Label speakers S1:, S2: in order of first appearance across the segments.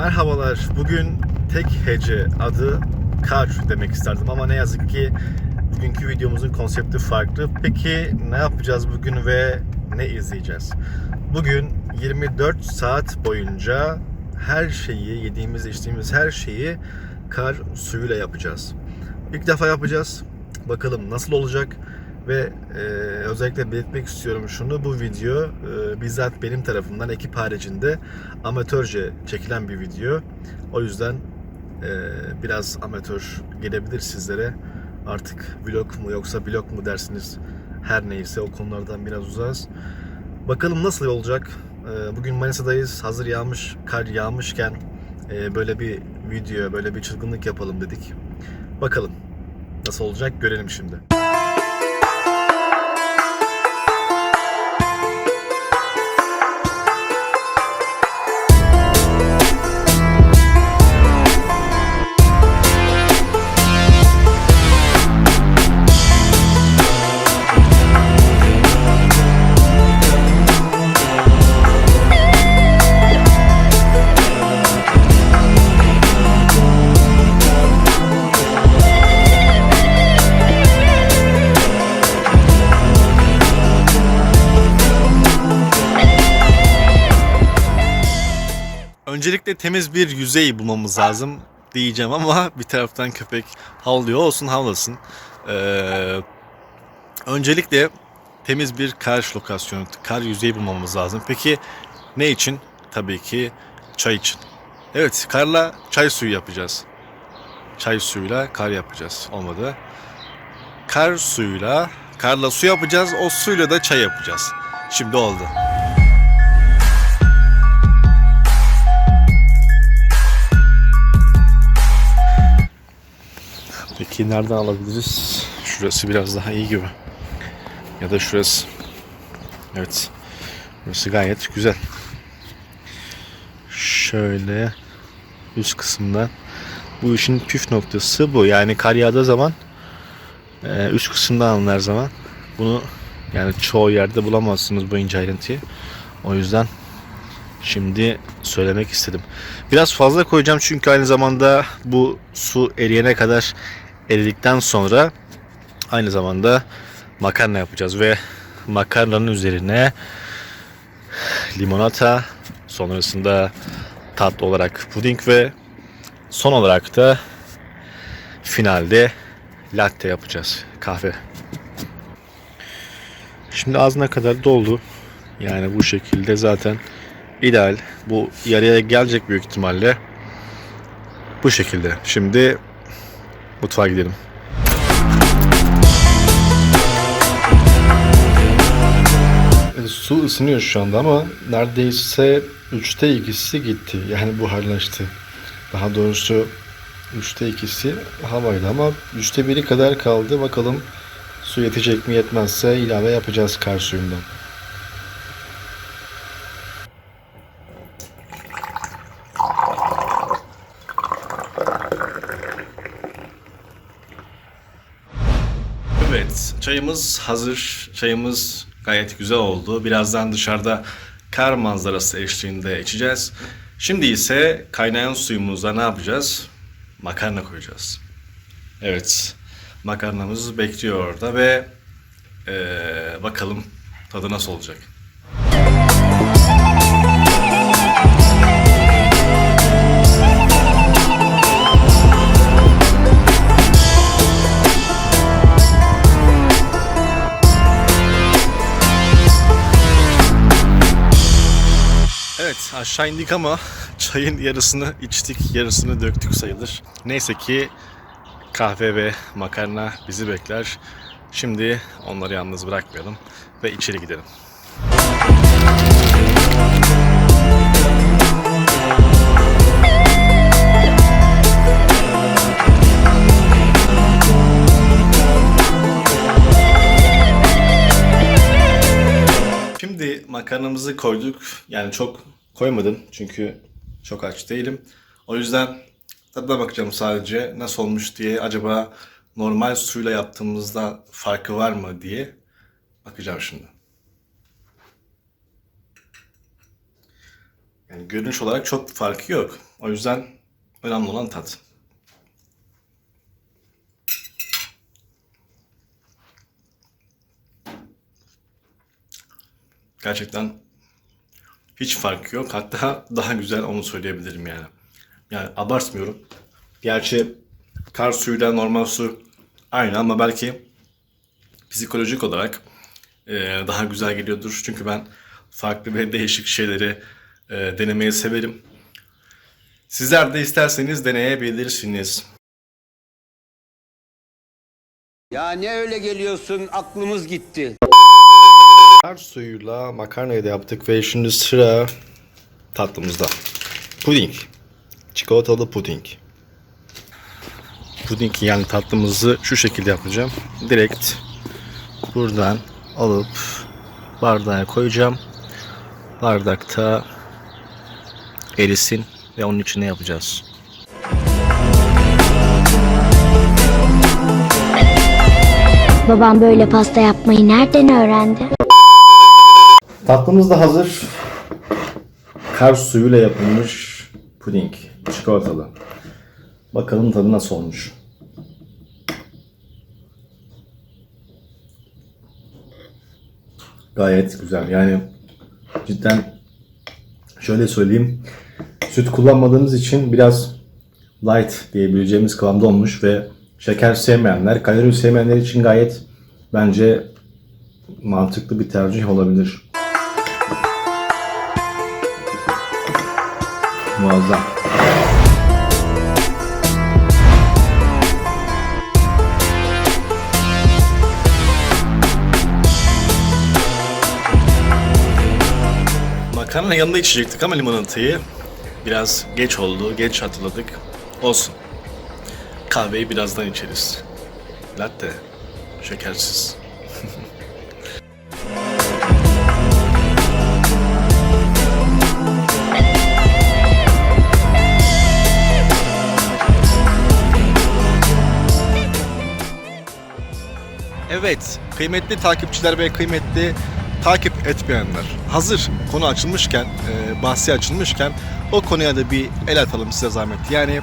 S1: Merhabalar. Bugün tek hece adı kar demek isterdim ama ne yazık ki bugünkü videomuzun konsepti farklı. Peki ne yapacağız bugün ve ne izleyeceğiz? Bugün 24 saat boyunca her şeyi, yediğimiz, içtiğimiz her şeyi kar suyuyla yapacağız. İlk defa yapacağız. Bakalım nasıl olacak? Ve e, özellikle belirtmek istiyorum şunu. Bu video e, bizzat benim tarafımdan ekip haricinde amatörce çekilen bir video. O yüzden e, biraz amatör gelebilir sizlere. Artık vlog mu yoksa blog mu dersiniz her neyse o konulardan biraz uzağız. Bakalım nasıl olacak. E, bugün Manisa'dayız. Hazır yağmış, kar yağmışken e, böyle bir video, böyle bir çılgınlık yapalım dedik. Bakalım nasıl olacak görelim şimdi. Öncelikle temiz bir yüzey bulmamız lazım diyeceğim ama bir taraftan köpek havlıyor olsun havlasın. Ee, öncelikle temiz bir kar lokasyonu, kar yüzeyi bulmamız lazım. Peki ne için? Tabii ki çay için. Evet, karla çay suyu yapacağız. Çay suyuyla kar yapacağız. Olmadı. Kar suyuyla, karla su yapacağız. O suyla da çay yapacağız. Şimdi oldu. Peki nereden alabiliriz? Şurası biraz daha iyi gibi. Ya da şurası. Evet. Burası gayet güzel. Şöyle üst kısımda. Bu işin püf noktası bu. Yani kar yağdığı zaman e, üst kısımda alın her zaman. Bunu yani çoğu yerde bulamazsınız bu ince ayrıntıyı. O yüzden şimdi söylemek istedim. Biraz fazla koyacağım çünkü aynı zamanda bu su eriyene kadar eridikten sonra aynı zamanda makarna yapacağız ve makarnanın üzerine limonata sonrasında tatlı olarak puding ve son olarak da finalde latte yapacağız kahve. Şimdi ağzına kadar doldu. Yani bu şekilde zaten ideal. Bu yarıya gelecek büyük ihtimalle. Bu şekilde. Şimdi mutfağa gidelim. E, Su ısınıyor şu anda ama neredeyse 3'te 2'si gitti. Yani buharlaştı. Daha doğrusu 3'te 2'si havaydı ama 3'te 1'i kadar kaldı. Bakalım su yetecek mi yetmezse ilave yapacağız kar suyundan. Evet, çayımız hazır. Çayımız gayet güzel oldu. Birazdan dışarıda kar manzarası eşliğinde içeceğiz. Şimdi ise kaynayan suyumuza ne yapacağız? Makarna koyacağız. Evet, makarnamız bekliyor orada ve eee, bakalım tadı nasıl olacak. Evet aşağı indik ama çayın yarısını içtik, yarısını döktük sayılır. Neyse ki kahve ve makarna bizi bekler. Şimdi onları yalnız bırakmayalım ve içeri gidelim. Şimdi makarnamızı koyduk. Yani çok koymadım çünkü çok aç değilim. O yüzden tadına bakacağım sadece nasıl olmuş diye. Acaba normal suyla yaptığımızda farkı var mı diye bakacağım şimdi. Yani görünüş olarak çok farkı yok. O yüzden önemli olan tat. Gerçekten hiç farkı yok. Hatta daha güzel onu söyleyebilirim yani. Yani abartmıyorum. Gerçi kar suyuyla normal su aynı ama belki psikolojik olarak e, daha güzel geliyordur. Çünkü ben farklı ve değişik şeyleri e, denemeyi severim. Sizler de isterseniz deneyebilirsiniz.
S2: Ya ne öyle geliyorsun aklımız gitti.
S1: Suyuyla makarnayı da yaptık ve şimdi sıra tatlımızda. Puding. Çikolatalı puding. Puding yani tatlımızı şu şekilde yapacağım. Direkt buradan alıp bardağa koyacağım. Bardakta erisin ve onun içine yapacağız.
S3: Babam böyle pasta yapmayı nereden öğrendi?
S1: Tatlımız da hazır. Kar suyuyla yapılmış puding. Çikolatalı. Bakalım tadı nasıl olmuş. Gayet güzel. Yani cidden şöyle söyleyeyim. Süt kullanmadığımız için biraz light diyebileceğimiz kıvamda olmuş ve şeker sevmeyenler, kalori sevmeyenler için gayet bence mantıklı bir tercih olabilir. Muazzam. Makarna yanında içecektik ama limonatayı biraz geç oldu, geç hatırladık. Olsun. Kahveyi birazdan içeriz. Latte, şekersiz. Evet, kıymetli takipçiler ve kıymetli takip etmeyenler. Hazır konu açılmışken, e, bahsi açılmışken o konuya da bir el atalım size zahmet. Yani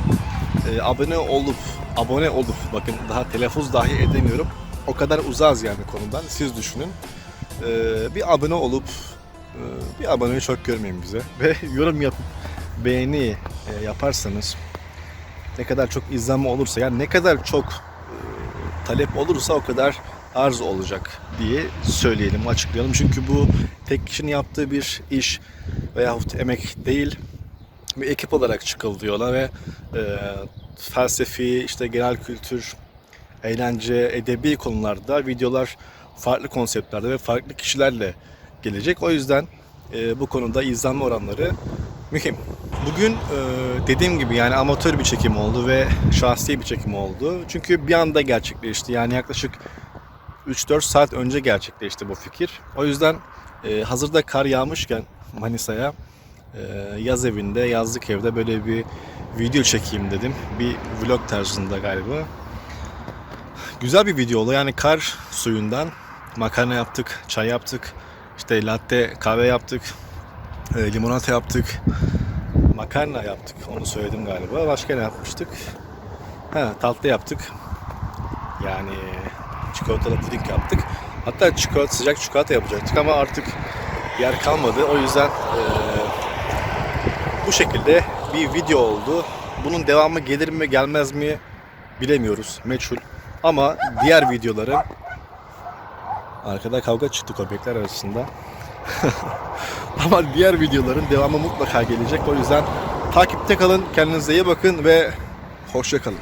S1: e, abone olup, abone olup, bakın daha telaffuz dahi edemiyorum. O kadar uzağız yani konudan. Siz düşünün. E, bir abone olup, e, bir aboneyi çok görmeyin bize. Ve yorum yapıp beğeni e, yaparsanız ne kadar çok izlenme olursa yani ne kadar çok e, talep olursa o kadar arz olacak diye söyleyelim, açıklayalım. Çünkü bu tek kişinin yaptığı bir iş veyahut emek değil. Bir ekip olarak çıkıldı yola ve e, felsefi, işte genel kültür, eğlence, edebi konularda videolar farklı konseptlerde ve farklı kişilerle gelecek. O yüzden e, bu konuda izlenme oranları mühim. Bugün e, dediğim gibi yani amatör bir çekim oldu ve şahsi bir çekim oldu. Çünkü bir anda gerçekleşti. Yani yaklaşık 3-4 saat önce gerçekleşti bu fikir. O yüzden e, hazırda kar yağmışken Manisa'ya e, yaz evinde, yazlık evde böyle bir video çekeyim dedim. Bir vlog tarzında galiba. Güzel bir video oldu. Yani kar suyundan makarna yaptık, çay yaptık, işte latte kahve yaptık, e, limonata yaptık, makarna yaptık. Onu söyledim galiba. Başka ne yapmıştık? Ha, tatlı yaptık. Yani çikolatalı puding yaptık. Hatta çikolata, sıcak çikolata yapacaktık ama artık yer kalmadı. O yüzden e, bu şekilde bir video oldu. Bunun devamı gelir mi gelmez mi bilemiyoruz. Meçhul. Ama diğer videoların arkada kavga çıktı köpekler arasında. Ama diğer videoların devamı mutlaka gelecek. O yüzden takipte kalın, kendinize iyi bakın ve hoşça kalın.